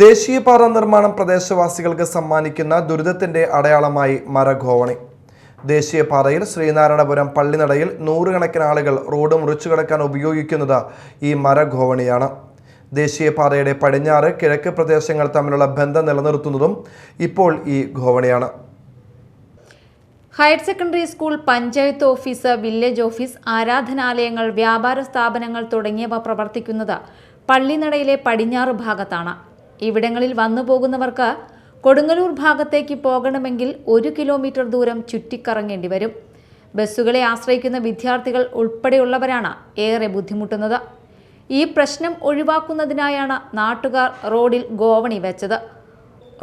ദേശീയപാത നിർമ്മാണം പ്രദേശവാസികൾക്ക് സമ്മാനിക്കുന്ന ദുരിതത്തിന്റെ അടയാളമായി മരഘോവണി. ദേശീയപാതയിൽ ശ്രീനാരായണപുരം പള്ളിനടയിൽ നൂറുകണക്കിന് ആളുകൾ റോഡ് മുറിച്ചു കടക്കാൻ ഉപയോഗിക്കുന്നത് ഈ മരഘോവണിയാണ്. ദേശീയപാതയുടെ പടിഞ്ഞാറ് കിഴക്ക് പ്രദേശങ്ങൾ തമ്മിലുള്ള ബന്ധം നിലനിർത്തുന്നതും ഇപ്പോൾ ഈ ഘോവണിയാണ്. Higher secondary school panchayat office village office ആരാധനാലയങ്ങൾ വ്യാപാര സ്ഥാപനങ്ങൾ തുടങ്ങിയവ പ്രവർത്തിക്കുന്നത് പള്ളിനടയിലെ പടിഞ്ഞാറ് ഭാഗത്താണ്. ഇവിടങ്ങളിൽ വന്നു പോകുന്നവർക്ക് കൊടുങ്ങല്ലൂർ ഭാഗത്തേക്ക് പോകണമെങ്കിൽ ഒരു കിലോമീറ്റർ ദൂരം ചുറ്റിക്കറങ്ങേണ്ടി വരും. ബസ്സുകളെ ആശ്രയിക്കുന്ന വിദ്യാർത്ഥികൾ ഉൾപ്പെടെയുള്ളവരാണ് ഏറെ ബുദ്ധിമുട്ടുന്നത്. ഈ പ്രശ്നം ഒഴിവാക്കുന്നതിനായാണ് നാട്ടുകാർ റോഡിൽ ഗോവണി വെച്ചത്.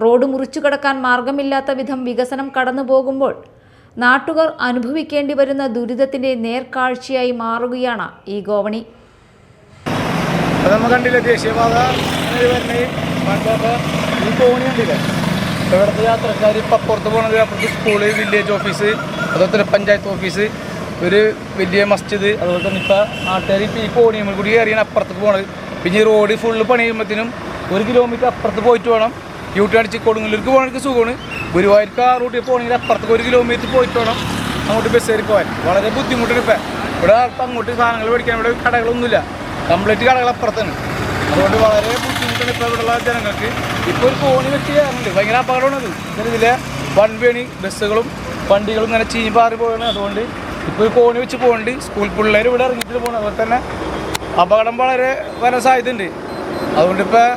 റോഡ് മുറിച്ചു കടക്കാൻ മാർഗമില്ലാത്ത വിധം വികസനം കടന്നു പോകുമ്പോൾ നാട്ടുകാർ അനുഭവിക്കേണ്ടി വരുന്ന ദുരിതത്തിന്റെ നേർക്കാഴ്ചയായി മാറുകയാണ് ഈ ഗോവണി. ദേശീയപാത? യാത്രക്കാർ ഇപ്പം അപ്പുറത്ത് പോകണത് അപ്പുറത്ത് സ്കൂൾ വില്ലേജ് ഓഫീസ് അതുപോലെ തന്നെ പഞ്ചായത്ത് ഓഫീസ് ഒരു വലിയ മസ്ജിദ് അതുപോലെ തന്നെ ഇപ്പം നാട്ടുകാർ ഇപ്പം ഈ കോണിയമ്മൽ കൂടി കയറിയാണ് അപ്പുറത്തേക്ക് പോകണത് പിന്നെ ഈ റോഡ് ഫുള്ള് പണി ചെയ്യുമ്പോഴത്തേനും ഒരു കിലോമീറ്റർ അപ്പുറത്ത് പോയിട്ട് വേണം. യൂട്ടി അടിച്ച് കൊടുങ്ങല്ലൂർക്ക് പോകണമെങ്കിൽ സുഖമാണ്. ഗുരുവായൂർക്ക് ആ റൂട്ടിൽ പോകണമെങ്കിൽ അപ്പുറത്തേക്ക് ഒരു കിലോമീറ്റർ പോയിട്ട് വേണം അങ്ങോട്ട് ബസ് കയറി പോകാൻ. വളരെ ബുദ്ധിമുട്ടാണ് ഇപ്പം. ഇവിടെ ഇപ്പം അങ്ങോട്ട് സാധനങ്ങൾ മേടിക്കാൻ ഇവിടെ കടകളൊന്നുമില്ല. കംപ്ലീറ്റ് കടകൾ അപ്പുറത്താണ്. അതുകൊണ്ട് വളരെ ബുദ്ധിമുട്ടാണ് ഇപ്പോൾ ഇവിടെയുള്ള ജനങ്ങൾക്ക് ഇപ്പോൾ ഒരു കോണി വെച്ച് കയറുന്നുണ്ട് ഭയങ്കര അപകടമാണത്. ഇതിലെ വൺ വേണി ബസ്സുകളും വണ്ടികളും ഇങ്ങനെ ചീഞ്ഞ് പാറി പോകണം അതുകൊണ്ട് ഇപ്പോൾ ഒരു കോണി വെച്ച് പോകുന്നുണ്ട് സ്കൂൾ പിള്ളേർ ഇവിടെ ഇറങ്ങിയിട്ട് പോകണം അതുപോലെ തന്നെ അപകടം വളരെ വരാൻ സാധ്യതയുണ്ട്. അതുകൊണ്ട് അതുകൊണ്ടിപ്പോൾ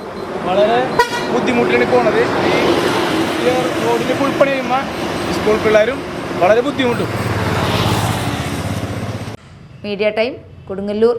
വളരെ ബുദ്ധിമുട്ടിലാണ് പോണത്. ഈ റോഡിന്റെ ഫുൾപ്പണി ചെയ്യുമ്പോൾ സ്കൂൾ പിള്ളേരും വളരെ ബുദ്ധിമുട്ടും. Media time Kodungallur.